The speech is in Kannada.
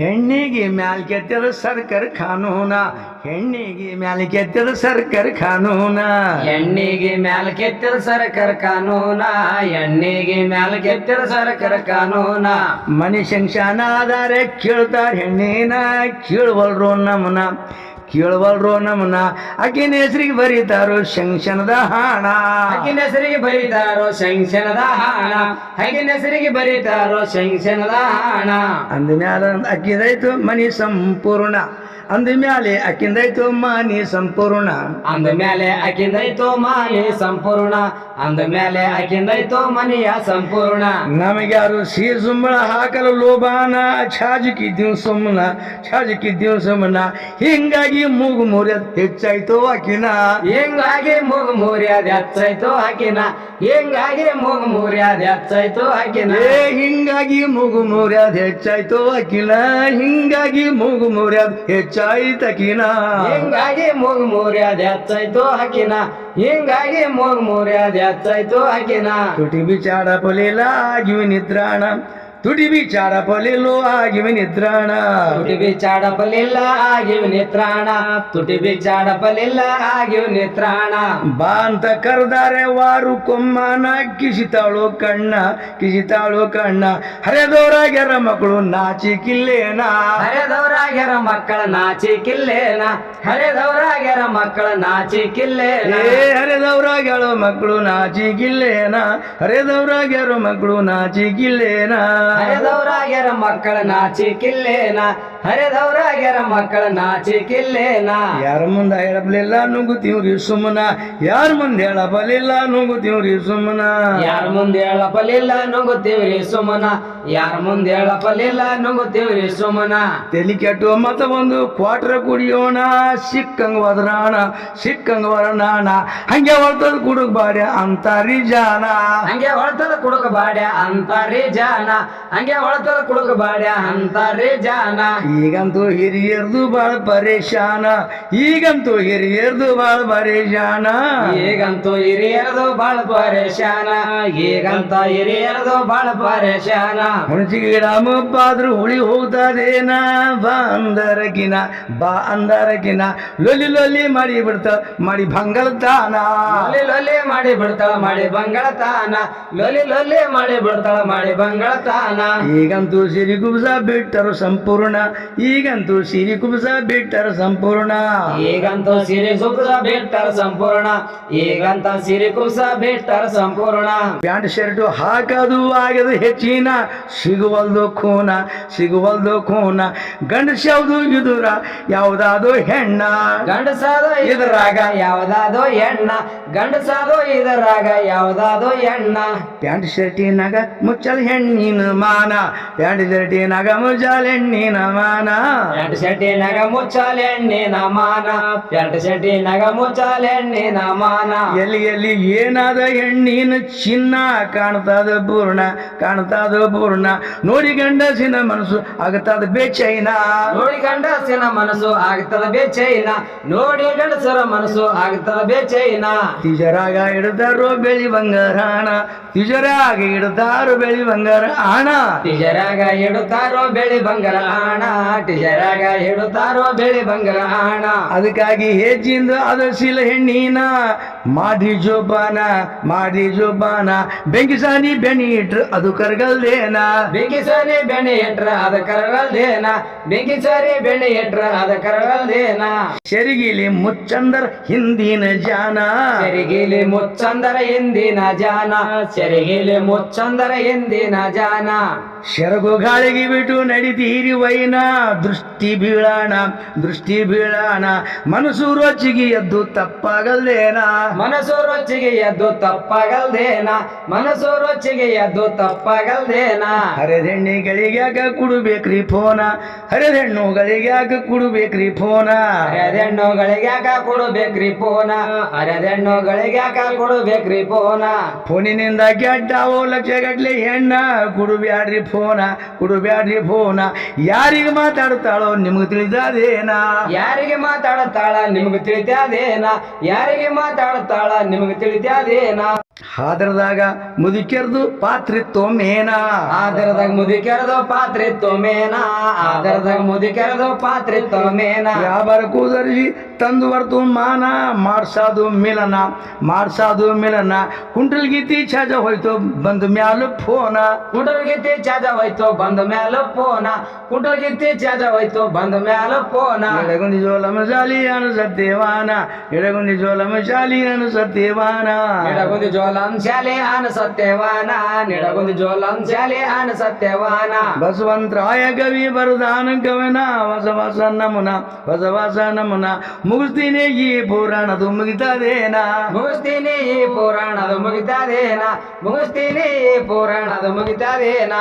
ಹೆಣ್ಣಿಗೆ ಮ್ಯಾಲ್ ಕೆತ್ತದ ಸರ್ಕರ್ ಕಾನೂನ ಹೆಣ್ಣಿಗೆ ಮ್ಯಾಲ್ ಕೆತ್ತದ ಸರ್ಕರ್ ಕಾನೂನ ಹೆಣ್ಣಿಗೆ ಮ್ಯಾಲ ಕೆತ್ತದ ಸರ್ಕಾರ ಕಾನೂನ ಹೆಣ್ಣಿಗೆ ಮ್ಯಾಲ್ ಕೆತ್ತದ ಸರ್ಕಾರ ಕಾನೂನ ಮನುಷ್ಯನ್ ಶಾನಾದಾರೆ ಆಧಾರೆ ಕೇಳ್ತಾರ ಹೆಣ್ಣಿನ ಕೇಳುವಲ್ರು ನಮ್ಮನ ಕೇಳುವಲ್ರು ನಮ್ಮನ್ನ ಆಕಿನ ಹೆಸರಿಗೆ ಬರೀತಾರೋ ಶಂಶನದ ಹಾಣ. ಆಕಿನ ಹೆಸರಿಗೆ ಬರೀತಾರೋ ಶಂಕ್ಷಣದ ಹಾಣ. ಆಕಿನ ಹೆಸರಿಗೆ ಬರೀತಾರೋ ಶಂಕ್ಷಣದ ಹಾಣ. ಅಂದ ಮ್ಯಾಲ ಅಕ್ಕಿದೈತು ಮನಿ ಸಂಪೂರ್ಣ. ಅಂದ ಮ್ಯಾಲೆ ಅಕ್ಕಿಂದೈತು ಮಾನಿ ಸಂಪೂರ್ಣ. ಅಂದ ಮೇಲೆ ಅಕ್ಕಿಂದೈತೋ ಮಾನಿ ಸಂಪೂರ್ಣ. ಅಂದ ಮೇಲೆ ಅಕ್ಕಿಂದೈತೋ ಮನೆಯ ಸಂಪೂರ್ಣ. ನಮಗ್ಯಾರು ಸೀರ್ ಸುಮ್ಮನ ಹಾಕಲು ಲೋಬಾನ ಛಾಜಕಿದ್ದೀವ್ ಸುಮ್ಮನ ಛಾಜಕಿದ್ದೀವ್ ಸುಮ್ಮನ ಹಿಂಗಾಗಿ ಮೂಗು ಮುರಿಯದ್ ಹೆಚ್ಚಾಯ್ತು ಅಕ್ಕಿನ ಹಿಂಗಾಗಿ ಮೂಗು ಮೂರ್ಯಾದ ಹೆಚ್ಚಾಯ್ತು ಅಕ್ಕಿನ ಹಿಂಗಾಗಿ ಮೂಗು ಮೂರ್ಯಾದ ಹೆಚ್ಚಾಯ್ತು ಅಕ್ಕಿನ ಏ ಹಿಂಗಾಗಿ ಮೂಗು ಮುರಿಯದ್ ಹೆಚ್ಚಾಯ್ತು ಅಕ್ಕಿನ ಹಿಂಗಾಗಿ ಮೂಗು ಮುರಿಯದ್ ಹೆಚ್ಚಾಯ್ತಕಿನ ಹಿಂಗಾಗಿ ಮೂಗು ಮೂರ್ಯಾದ ಹೆಚ್ಚಾಯ್ತು ಹಾಕಿನ ಹಿಂಗಾಗಿ ಮೂಗು ಮೂರ್ಯಾದ ಹೆಚ್ಚಾಯ್ತು ಹಾಕಿನ ತುಟಿ ಬಿಚಾಡ ಪೊಲಿಲ ಆಗಿವಿ ನಿದ್ರಾಣ. ತುಟಿ ವಿಚಾರ ಬಲಿಲು ಆಗಿವಿ ನಿದ್ರಾಣ. ತುಟಿ ಬಲಿಲ್ಲ ಆಗಿವೆ ನಿತ್ರಾಣ ತುಟಿ ಬಲಿಲ್ಲ ಆಗಿವೆ ನಿತ್ರಾಣ ಬಾ ಅಂತ ಕರ್ದಾರೆ ವಾರು ಕೊಮ್ಮನ ಕಿಸಿತಾಳು ಕಣ್ಣ ಕಿಸಿತಾಳು ಕಣ್ಣ. ಹರೆದೋರಾಗ್ಯಾರ ಮಕ್ಕಳು ನಾಚಿಕಿಲ್ಲೇನ ಹರೆದವರಾಗ್ಯಾರ ಮಕ್ಕಳ ನಾಚಿಕಿಲ್ಲೇನ ಹರೆದವರಾಗ್ಯಾರ ಮಕ್ಕಳ ನಾಚಿಕಿಲ್ಲೇನ ಏ ಹರೆದವ್ರಾಗ್ಯಾಳ ಮಕ್ಕಳು ನಾಚಿಕಿಲ್ಲೇನ ಹರೆದವ್ರಾಗ್ಯಾರ ಮಕ್ಕಳು ನಾಚಿಕಿಲ್ಲೇನ ಹರೆದವರಾಗ್ಯಾರ ಮಕ್ಕಳ ನಾಚಿ ಕಿಲ್ಲೇನ? ಹರಿದವರಾಗ್ಯಾರ ಮಕ್ಕಳ ನಾಚಿ ಕಿಲ್ಲೇನ? ಯಾರ ಮುಂದೆ ಹೇಳಬಲಿಲ್ಲ ನುಗ್ಗುತ್ತೀವ್ರಿ ಸುಮ್ಮನ? ಯಾರ ಮುಂದೆ ಹೇಳಬಲಿಲ್ಲ ನುಗ್ಗುತ್ತೀವ್ರಿ ಸುಮ್ಮನ? ಯಾರ ಮುಂದೆ ಹೇಳಬಲಿಲ್ಲ ನುಂಗುತ್ತೀವ್ರಿ ಸುಮನ ಯಾರ ಮುಂದೆ ಹೇಳಪ್ಪಲಿಲ್ಲ ನುಂಗುತ್ತೀವ್ರಿ ಸುಮನ. ತೆಲಿ ಕೆಟ್ಟು ಮತ ಒಂದು ಕ್ವಾಟ್ರ ಕುಡಿಯೋಣ ಸಿಕ್ಕಂಗ ವದ್ರಾಣ ಸಿಕ್ಕಂಗ ವರನಾಣ ಹಂಗೆ ಹೊಳ್ತದ ಕುಡುಕ್ ಬಾಡ್ಯ ಅಂತಾರಿ ಜಾನ ಹಂಗೆ ಹೊಳ್ತದ ಕುಡುಕ ಬಾಡ್ಯ ಅಂತಾರಿ ಜಾನ ಹಂಗೆ ಹೊಳ್ತದ ಕುಡುಕ ಬಾಡ್ಯ ಅಂತಾರಿ ಜಾನ ಈಗಂತೂ ಹಿರಿಯರ್ದು ಬಾಳ ಪರೇಶಾನ. ಈಗಂತೂ ಹಿರಿಯರ್ದು ಬಾಳ ಪರೇಶಾನ. ಈಗಂತೂ ಹಿರಿಯರ್ದು ಬಾಳ ಪರೇಶಾನ. ಈಗಂತ ಹಿರಿಯರ್ದು ಬಾಳ ಪರೇಶಾನ. ಹುಣಸಿಗೆ ಗಿಡ ಆದ್ರೂ ಹುಳಿ ಹೋಗ್ತದೇನ ಬಾ ಅಂದರಕಿನ ಬಾ ಅಂದರಗಿನ ಲೊಲಿ ಲೊಲಿ ಮಾಡಿ ಬಿಡ್ತ ಮಾಡಿ ಭಂಗಲ್ತಾನ ಲೊಲಿ ಲೊಲಿ ಮಾಡಿ ಬಿಡ್ತ ಮಾಡಿ ಬಂಗಳತಾನ. ಲೊಲಿ ಲೊಲಿ ಮಾಡಿ ಬಿಡ್ತಾಳ ಮಾಡಿ ಬಂಗಳತಾನ. ಈಗಂತೂ ಸಿರಿ ಕುಬ್ಸ ಬಿಟ್ಟರು ಸಂಪೂರ್ಣ. ಈಗಂತೂ ಸಿರಿ ಕುಬ್ಸ ಬಿಟ್ಟರು ಸಂಪೂರ್ಣ. ಈಗಂತೂ ಸಿರಿ ಕುಬ್ಸ ಬಿಟ್ಟರು ಸಂಪೂರ್ಣ. ಈಗಂತ ಸಿರಿ ಕುಬ್ಸ ಬಿಟ್ಟರು ಸಂಪೂರ್ಣ. ಪ್ಯಾಂಟ್ ಶರ್ಟ್ ಹಾಕದು ಆಗದು ಹೆಚ್ಚಿನ. ಸಿಗುವಲ್ದು ಖೂನ ಸಿಗುವಲ್ದು ಖೂನ ಗಂಡಸ ಯಾವುದು ಇದುರ ಯಾವುದಾದೋ ಹೆಣ್ಣ. ಗಂಡಸಾದ ಇದರಾಗ ಯಾವುದಾದೋ ಹೆಣ್ಣ. ಗಂಡಸಾದೋ ಇದರಾಗ ಯಾವುದಾದೋ ಹೆಣ್ಣ. ಪ್ಯಾಂಟ್ ಶರ್ಟಿನಾಗ ಮುಚ್ಚಲ್ ಹೆಣ್ಣಿನ ಮಾನ ಪ್ಯಾಂಟ್ ಶರ್ಟಿನಾಗ ಮುಚ್ಚಲ್ ಹೆಣ್ಣಿನ ಮಾನ. ಪ್ಯಾಂಟ್ ಶರ್ಟಿನಾಗ ಮುಚ್ಚಲ್ ಹೆಣ್ಣಿನ ಮಾನ ಪ್ಯಾಂಟ್ ಶರ್ಟಿನಾಗ ಮುಚ್ಚಲ್ ಹೆಣ್ಣಿನ ಮಾನ. ಎಲ್ಲಿ ಎಲ್ಲಿ ಏನಾದ ಹೆಣ್ಣಿನ ಚಿನ್ನ ಕಾಣ್ತದ ಪೂರ್ಣ ಕಾಣ್ತದ ಪೂರ್ಣ ನೋಡಿ ಗಂಡಸಿನ ಮನಸ್ಸು ಆಗತ್ತದ ಬೇಚೈನ. ನೋಡಿ ಗಂಡಸಿನ ಮನಸ್ಸು ಆಗ್ತದ ಬೇಚೈನ. ನೋಡಿ ಗಂಡಸರ ಮನಸ್ಸು ಆಗ್ತದ ಬೇಚೈನ. ತಿಜರಾಗ ಇಡ್ತಾರೋ ಬೆಳಿ ಬಂಗಾರ ಹಣ. ತಿಜರಾಗ ಇಡ್ತಾರೋ ಬೆಳಿ ಬಂಗಾರ ಹಣ. ತಿಜರಾಗ ಇಡುತ್ತಾರೋ ಬೆಳಿ ಬಂಗಾರ ಹಣ. ಟಿಜರಾಗ ಇಡುತ್ತಾರೋ ಬೆಳಿ ಬಂಗಾರ ಹಣ. ಅದಕ್ಕಾಗಿ ಹೆಜ್ಜಿಂದ ಅದು ಶಿಲ ಹೆಣ್ಣಿನ. ಮಾಡಿ ಜೋಬಾನ ಮಾಡಿ ಜೋಪಾನ. ಬೆಂಕಿ ಸಾನಿ ಬೆನಿ ಇಟ್ರು ಅದು ಕರ್ಗಲ್ದೇನ. ಬೆಂಕಿ ಸರಿ ಬೆಣ್ಣೆ ಎಟ್ರ ಅದ ಕರಗಲ್ದೇನ. ಬೆಂಕಿ ಸರಿ ಬೆಣ್ಣೆ ಎಟ್ರ ಅದ ಕರಗಲ್ದೇನ. ಶರಿಗಿಲಿ ಮುಚ್ಚಂದರ್ ಹಿಂದಿನ ಜಾನ. ಶರಿಗಿಲಿ ಮುಚ್ಚಂದರ ಹಿಂದಿನ ಜಾನ. ಶರಿಗಿಲಿ ಮುಚ್ಚಂದರ ಹಿಂದಿನ ಜಾನ. ಶರಗು ಗಾಳಿಗೆ ಬಿಟ್ಟು ನಡಿತೀರಿ ವೈನ. ದೃಷ್ಟಿ ಬೀಳಾಣ ದೃಷ್ಟಿ ಬೀಳಾಣ. ಮನಸ್ಸು ರೊಚ್ಚಿಗೆ ಎದ್ದು ತಪ್ಪಾಗಲ್ದೇನ. ಮನಸ್ಸು ರೊಚ್ಚಿಗೆ ಎದ್ದು ತಪ್ಪಾಗಲ್ದೇನ. ಮನಸ್ಸು ರೊಚ್ಚಿಗೆ ಎದ್ದು ತಪ್ಪಾಗಲ್ದೇನ. ಹರಿದೆಣ್ಣಿಗಳಿಗ್ಯಾಕ ಕುಡಬೇಕ್ರಿ ಫೋನ. ಹರಿದೆಣ್ಣುಗಳಿಗ್ಯಾಕ ಕುಡಬೇಕ್ರಿ ಫೋನ. ಅರೆದೆಣ್ಣುಗಳಿಗ್ಯಾಕ ಕೊಡಬೇಕ್ರಿ ಫೋನ. ಅರೆದೆಣ್ಣುಗಳಿಗ್ಯಾಕ ಕೊಡಬೇಕ್ರಿ ಫೋನ. ಫೋನಿನಿಂದ ಗೆಡ್ಡಾವೋ ಲಕ್ಷ ಗಟ್ಲೆ ಹೆಣ್ಣ. ಕುಡುಬ್ಯಾಡ್ರಿ ಫೋನ ಕುಡಬ್ಯಾಡ್ರಿ ಫೋನ. ಯಾರಿಗೆ ಮಾತಾಡ್ತಾಳೋ ನಿಮ್ಗೆ ತಿಳಿದಾದೇನಾ? ಯಾರಿಗೆ ಮಾತಾಡುತ್ತಾಳ ನಿಮ್ಗೆ ತಿಳಿದಾದೇನಾ? ಯಾರಿಗೆ ಮಾತಾಡುತ್ತಾಳ ನಿಮ್ಗೆ ತಿಳಿತ್ಯಾದೇನ ಹಾದರದಾಗ ಮುದುಕೆರ್ದು ಪಾತ್ರಿತ್ವ ಮೇನ ಆದರದಾಗ ಮುದಿಕೆರದು ಪಾತ್ರಿತ್ತು ಮೇನ ಆದರದಾಗ ಮುದಿಕೆರದು ಪಾತ್ರಿತ್ತು ಮೇನ ವ್ಯಾಪಾರ ಕೂದರ್ಜಿ ತಂದು ಬರ್ತು ಮಾನ ಮಾಡ್ಸಾದು ಮಿಲನ ಮಾಡ್ಸಾದು ಮಿಲನ. ಕುಂಟಲ್ ಗೀತಿ ಛಾಜ ಹೋಯ್ತು ಬಂದ ಮ್ಯಾಲ ಫೋನ? ಕುಂಟಲ್ ಗೀತಿ ಚಾಜ ಹೋಯ್ತು ಬಂದ ಮ್ಯಾಲ ಫೋನ? ಕುಂಟಲ್ ಗಿತ್ತಿ ಚಾಜ ಹೋಯ್ತು ಬಂದ ಮ್ಯಾಲ ಪೋನ ಎಡಗುಂದಿ ಜೋಲಮ ಜಾಲಿ ಅನುಸತ್ತೇವಾನ ಎಡಗುಂಡಿ ಎಡಗುಂದಿ ಜೋಲಮ ಜಾಲಿ ಅನುಸತ್ತೇವಾನ ಸತ್ಯವಾನ ನಿಡಗುಂದಿ ಜೋಲಂ ಶಾಲೆ ಆನ ಸತ್ಯವಾನ ನಿಡಗುಂದಿ ಜೋಲಂ ಶಾಲೆ ಆನ ಸತ್ಯವಾನ. ಬಸವಂತರಾಯ ಕವಿ ಬರದಾನ ಕವನ ಹೊಸ ಹೊಸ ನಮುನ ಹೊಸ ಹೊಸ ನಮುನ ಮುಗಿಸ್ತೀನಿ ಈ ಪುರಾಣದು ಮುಗಿತದೇನ. ಮುಗಿಸ್ತೀನಿ ಈ ಪುರಾಣದು ಮುಗಿತದೇನ ಮುಗಿಸ್ತೀನಿ ಈ ಪುರಾಣದು ಮುಗಿತದೇನ.